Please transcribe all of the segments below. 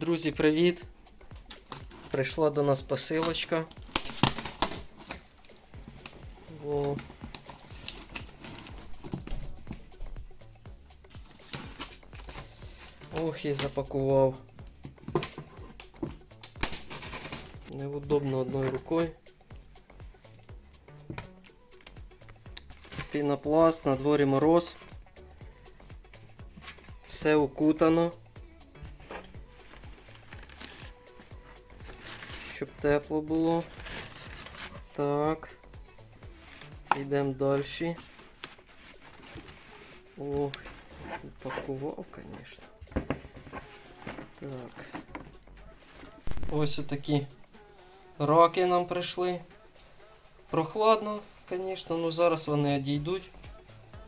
Друзі, привіт! Прийшла до нас посилочка. О. Ох, і запакував. Неудобно одною рукою. Пінопласт, на дворі мороз. Все укутано. Щоб тепло було. Так. Йдемо далі. Ох, упакував, звісно. Так. Ось отакі раки нам прийшли. Прохладно, звісно, ну зараз вони одійдуть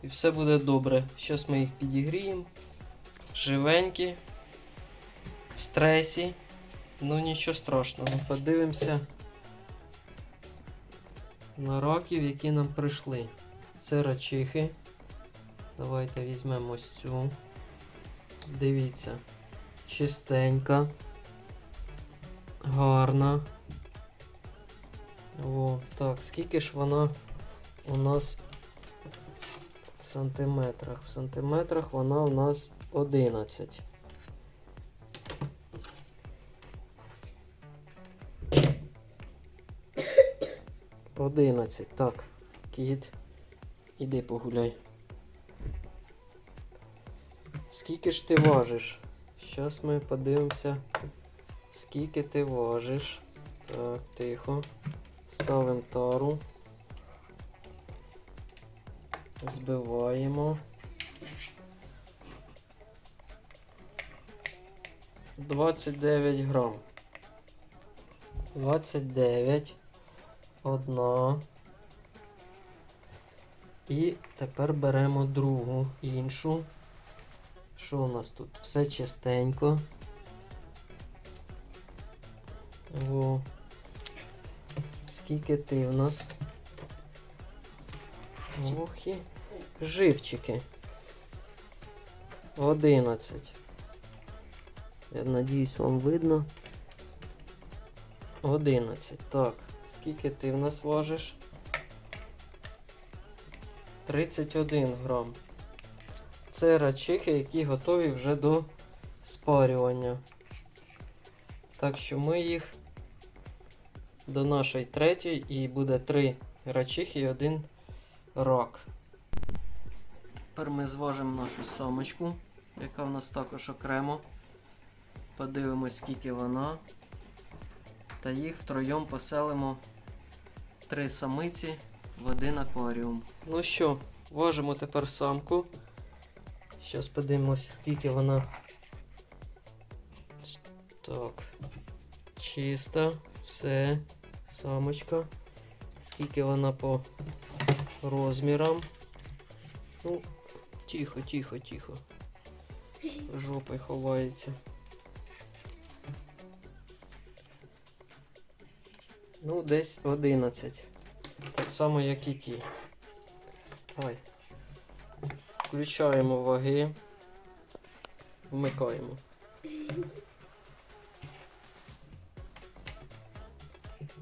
і все буде добре. Зараз ми їх підігріємо. Живенькі, в стресі. Ну нічого страшного. Подивимося на раків, які нам прийшли. Це рачихи. Давайте візьмемо ось цю. Дивіться. Чистенька. Гарна. О, так, скільки ж вона у нас в сантиметрах? В сантиметрах вона у нас 11. Одинадцять. Так, кіт, іди погуляй. Скільки ж ти важиш? Зараз ми подивимося, скільки ти важиш. Так, тихо. Ставимо тару. Збиваємо. 29 грам. 29. Одна. І тепер беремо другу іншу. Що у нас тут? Все чистенько. О. Скільки ти в нас? Ох і живчики. 11. Я надіюсь, вам видно. 11. Так, скільки ти в нас важиш? 31 грам. Це рачихи, які готові вже до спарювання. Так що ми їх до нашої третьої і буде три рачихи і один рак. Тепер ми зважимо нашу самочку, яка в нас також окремо. Подивимось, скільки вона. Та їх втроєм поселимо три самиці в один акваріум. Ну що, важимо тепер самку. Зараз подивимось, скільки вона. Так. Чиста, все, самочка. Скільки вона по розмірам. Ну, тихо, тихо, тихо. Жопою ховається. Ну, десь 11. Так само, як і ті. Давай. Включаємо ваги. Вмикаємо.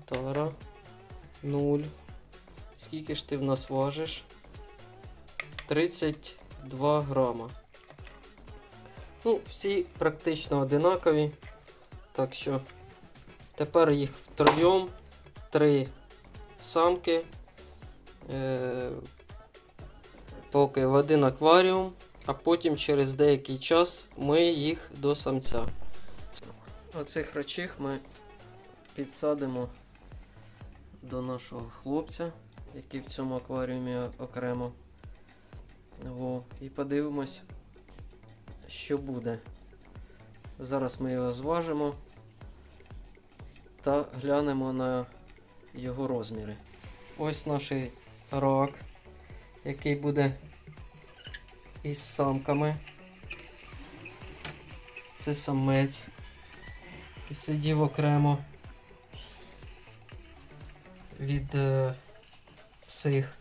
Тара. Нуль. Скільки ж ти в нас важиш? 32 грама. Ну, всі практично одинакові. Так що тепер їх втроєм. Три самки. Е- поки в один акваріум, а потім через деякий час ми їх до самця. Оцих рачих ми підсадимо до нашого хлопця, який в цьому акваріумі окремо. Во. І подивимось, що буде. Зараз ми його зважимо та глянемо на його розміри. Ось наш рак, який буде із самками. Це самець, який сидів окремо від е, всіх.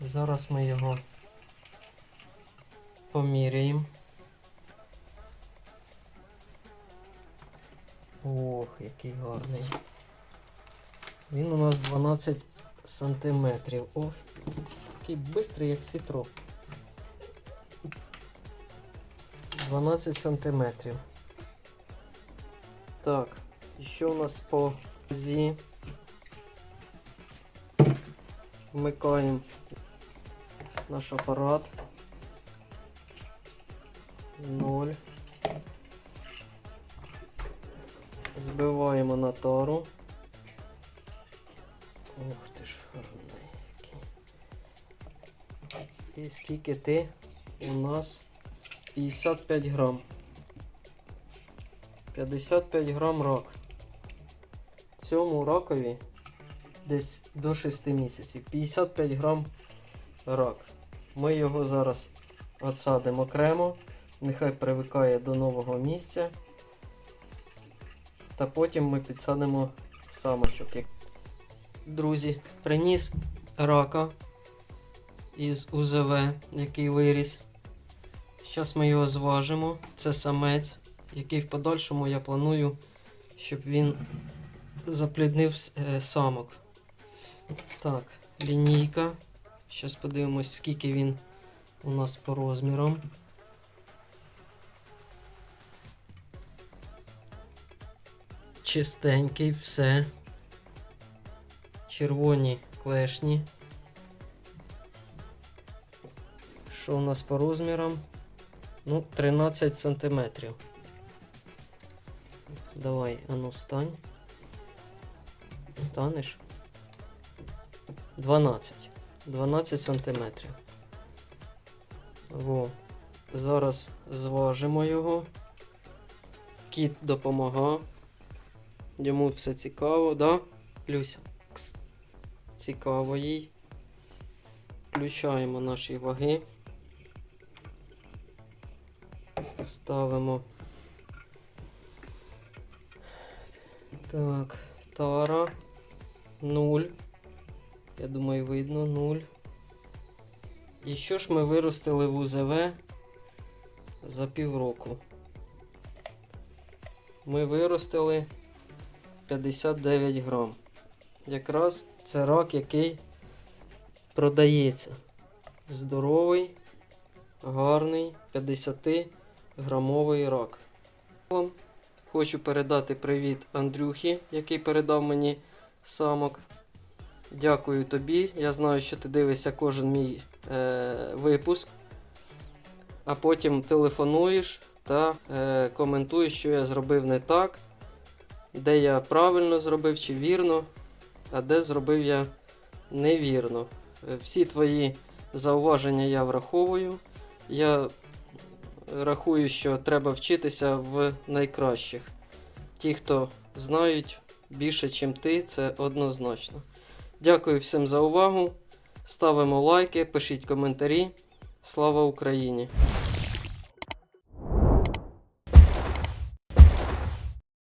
Зараз ми його поміряємо. Ох, який гарний. Він у нас 12 сантиметрів. Ох, такий бистрий, як сітро. 12 сантиметрів. Так, що у нас по зі? Вмикаємо наш апарат. Ноль. Збиваємо на тару. Ух ти ж гарний. І скільки ти у нас 55 грам. 55 грам рак. Цьому ракові десь до 6 місяців. 55 грам рак. Ми його зараз отсадимо окремо. Нехай привикає до нового місця. Та потім ми підсадимо самочок. Друзі, приніс рака із УЗВ, який виріс. Зараз ми його зважимо. Це самець, який в подальшому я планую, щоб він запліднив е, самок. Так, лінійка. Зараз подивимось, скільки він у нас по розмірам. Чистенький, все. Червоні клешні. Що у нас по розмірам? Ну, 13 сантиметрів. Давай, ану, стань. Станеш? 12. 12 сантиметрів. Во. Зараз зважимо його. Кіт допомагав. Йому все цікаво, да? Люся. Кс. Цікаво їй. Включаємо наші ваги. Ставимо. Так, тара. 0. Я думаю, видно 0. І що ж ми виростили в УЗВ за півроку? Ми виростили 59 грам. Якраз це рак, який продається. Здоровий, гарний 50-грамовий рак. Хочу передати привіт Андрюхі, який передав мені самок. Дякую тобі. Я знаю, що ти дивишся кожен мій е, випуск, а потім телефонуєш та е, коментуєш, що я зробив не так, де я правильно зробив чи вірно, а де зробив я невірно. Е, Всі твої зауваження я враховую. Я рахую, що треба вчитися в найкращих. Ті, хто знають більше, ніж ти, це однозначно. Дякую всім за увагу. Ставимо лайки, пишіть коментарі. Слава Україні!